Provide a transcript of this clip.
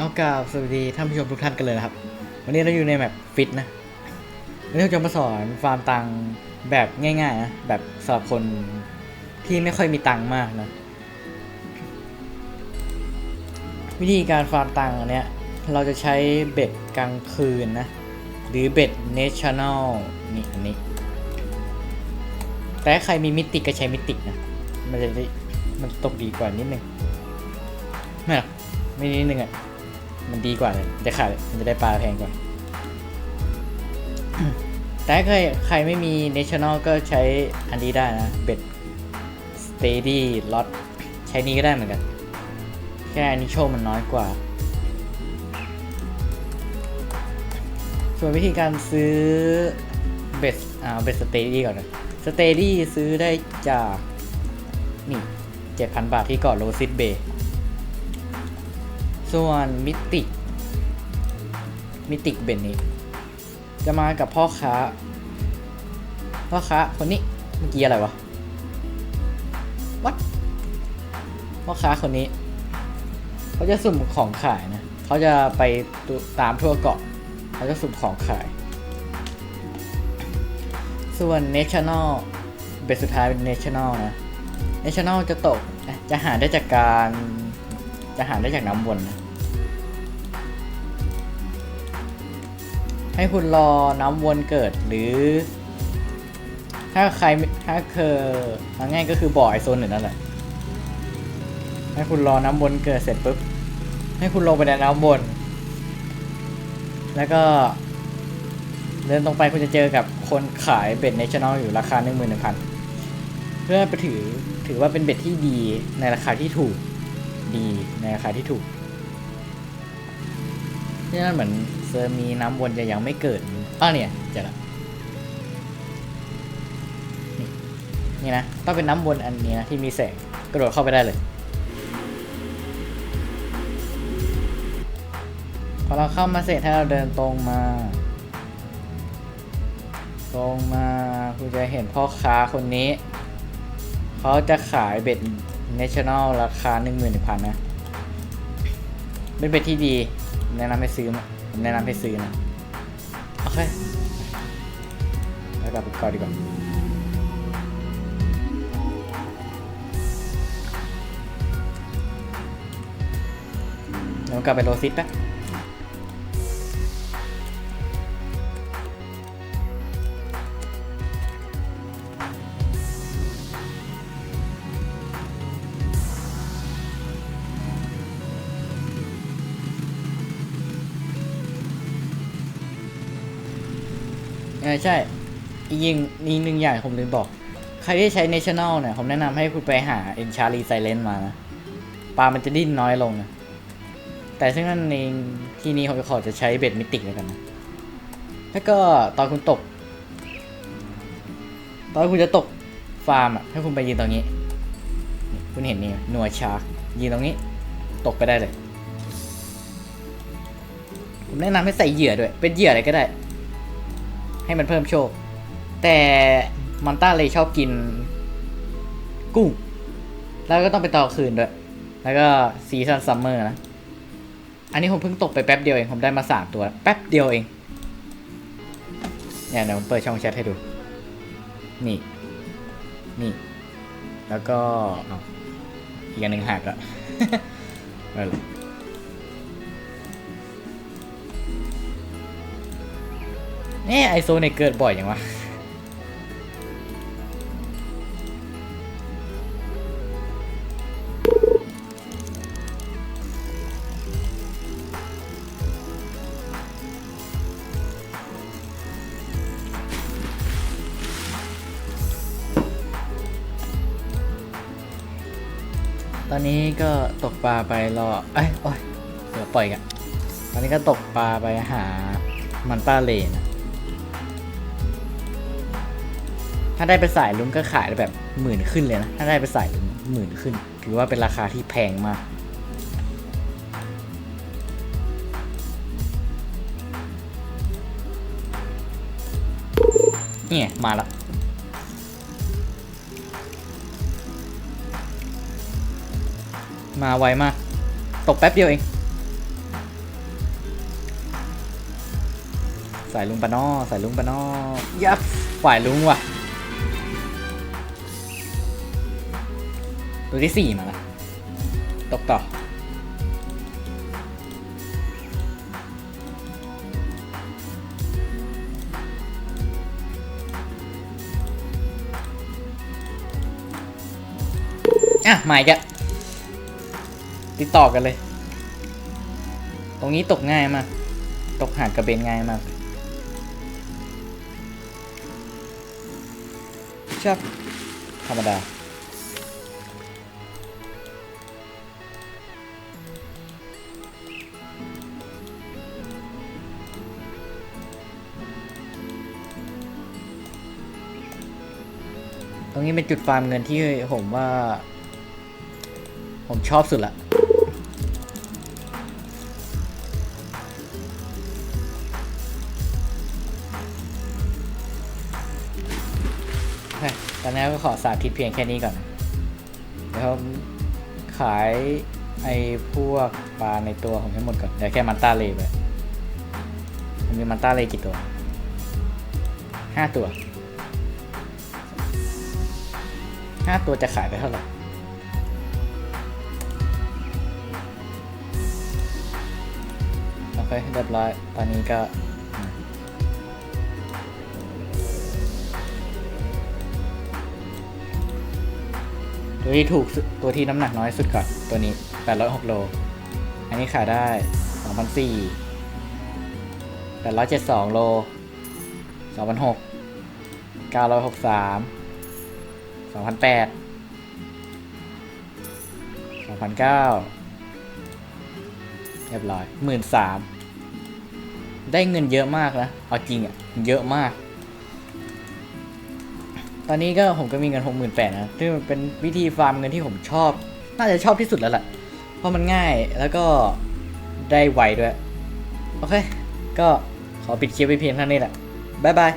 เอากราบสวัสดีท่านผู้ชมทุกท่านกันเลยนะครับ วันนี้เราอยู่ในแมปฟิตนะวันนี้เราจะมาสอนฟาร์มตังค์แบบง่ายๆนะแบบสำหรับคนที่ไม่ค่อยมีตังค์มากนะ วิธีการฟาร์มตังค์อันเนี้ยเราจะใช้เบ็ดกลางคืนนะ หรือเบ็ดเนชั่นแนลนี่อันนี้ แต่ใครมีมิติก็ใช้มิตินะ มันจะได้มันตกดีกว่านิดนึงไม่หรอกไม่นิดนึงอะ มันดีกว่าเลยจะขาดมันจะได้ปลาแพงกว่า แต่ถ้าใครใครไม่มี national ก็ใช้อันนี้ได้นะ เบ็ด steady lot ใช้นี้ก็ได้เหมือนกัน แค่อันนี้โชคมันน้อยกว่า ส่วนวิธีการซื้อเบ็ดอ่าเบ็ดสเตดี้ก่อนนะสเตดี้ซื้อได้จาก นี่ 7,000 บาทที่เกาะโรซิสเบย์ ส่วนมิติกมิติกเบนนี้จะมากับพ่อค้า พ่อค้าคนนี้เมื่อกี้อะไรวะวัดพ่อค้าคนนี้ เขาจะสุ่มของขายนะเขาจะไปตตามทั่วเกาะเขาจะสุ่มของขาย ส่วน national เบสสุดท้ายเป็น national นะ national จะตกจะหาได้จากการจะหาได้จากน้ำวนนะ ให้คุณรอน้ำวนเกิดหรือ ถ้าใครถ้าเคยเอาง่ายก็คือบ่อไอโซนหนึ่งนั่นแหละ ให้คุณรอน้ำวนเกิดเสร็จปุ๊บ ให้คุณลงไปในน้ำวน แล้วก็ เดินตรงไปคุณจะเจอกับคนขายเบ็ดเนชั่นแนลอยู่ราคาหนึ่งหมื่นหนึ่งพันเพื่อไปถือถือว่าเป็นเบ็ดที่ดีในราคาที่ถูกดีในราคาที่ถูกที่นั่นเหมือน เซอร์มีน้ำวนจะยังไม่เกิดอ้าวเนี่ยเจอละนี่นี่นะต้องเป็นน้ำวนอันนี้นะที่มีแสงกระโดดเข้าไปได้เลยพอเราเข้ามาเสร็จให้เราเดินตรงมา ตรงมาคุณจะเห็นพ่อค้าคนนี้ เขาจะขายเบ็ดเนชั่นแนลราคา 1 1 0 0 0นะเป็นเบ็ดที่ดีแนะนำให้ซื้อนะผม แนะนำให้ซื้อนะ โอเค แล้วกลับไปก่อนดีกว่าเดี๋ยวกลับไปโรซิสแป๊บ เออใช่อีกยิงอีกหนึ่งอย่างผมลืมบอก ใครที่ใช้ National เนี่ย ผมแนะนำให้คุณไปหา e n c h a r i s i l e n t มานะปลามันจะดิ้นน้อยลงนะแต่ซึ่งนั่นเองที่นี้ผมจะขอจะใช้เบ็ดมิติแล้วกันนะแล้วก็ตอนคุณตก ตอนคุณจะตกฟาร์มอะให้คุณไปยืนตรงนี้ คุณเห็นนี่หน่วยชาร์กยืนตรงนี้ ตกไปได้เลย ผมแนะนำให้ใส่เหยื่อด้วย เป็นเหยื่ออะไรก็ได้ ให้มันเพิ่มโชค แต่มันต้าเลยชอบกิน กุ้ง แล้วก็ต้องไปต่อคืนด้วย แล้วก็ซีซันซัมเมอร์นะ อันนี้ผมเพิ่งตกไปแป๊บเดียวเอง ผมได้มาสามตัว แป๊บเดียวเอง เนี่ยเดี๋ยวผมเปิดช่องแชทให้ดู นี่ นี่ แล้วก็อาอีกอันหนึ่งหักอะ นี่ยไอโซเนี่ยเกิดบ่อยอย่างวะตอนนี้ก็ตกปลาไปรอ เอ้ยโอ้ย เดี๋ยวปล่อยกัน ตอนนี้ก็ตกปลาไปหา มันต้าเลนะ ถ้าได้ไป็สายลุ้นก็ขายแบบหมื่นขึ้นเลยนะ ถ้าได้ไป็สายลุ้นหมื่นขึ้น ถือว่าเป็นราคาที่แพงมาก เนี่ย มาละมาไวมาก ตกแป๊บเดียวเองใส่ลุงปะนอใส่ลุงปะนอยับฝ่ายลุงว่ะ ตัวที่สี่มาละตกต่อ อะมาอีกะติดต่อกันเลย ตรงนี้ตกง่ายมาก ตกหากระเบนง่ายมากชอบธรรมดา รงนี้เป็นจุดฟาร์มเงินที่ผมว่า ผมชอบสุดละตอนนี้ก็ขอสาธิตเพียงแค่นี้ก่อนเดี๋ยวขายไอ้พวกปลาในตัวผมให้หมดก่อนเดี๋ยวแค่มันต้าเลไปผมมีมันต้าเลกี่ตัวห้าตัว ห้าตัวจะขายไปเท่าไหร่โอเคเรียบร้อย ตอนนี้ก็ตัวที่ถูกตัวที่น้ำหนักน้อยสุดก่อน ตัวนี้ 806 โล อันนี้ขายได้2,400 872 โล2,600 963 2,008 2,009เรียบร้อยหมื่นสามได้เงินเยอะมากนะเอาจริงอะ่ะเยอะมาก ตอนนี้ก็ผมก็มีเงินหกหมื่นแปดนะซึ่งมันเป็นวิธีฟาร์มเงินที่ผมชอบ น่าจะชอบที่สุดแล้วแหละเพราะมันง่ายแล้วก็ได้ไวด้วย โอเค ก็ขอปิดคลิปไปเพียงเท่านี้แหละบ๊ายบาย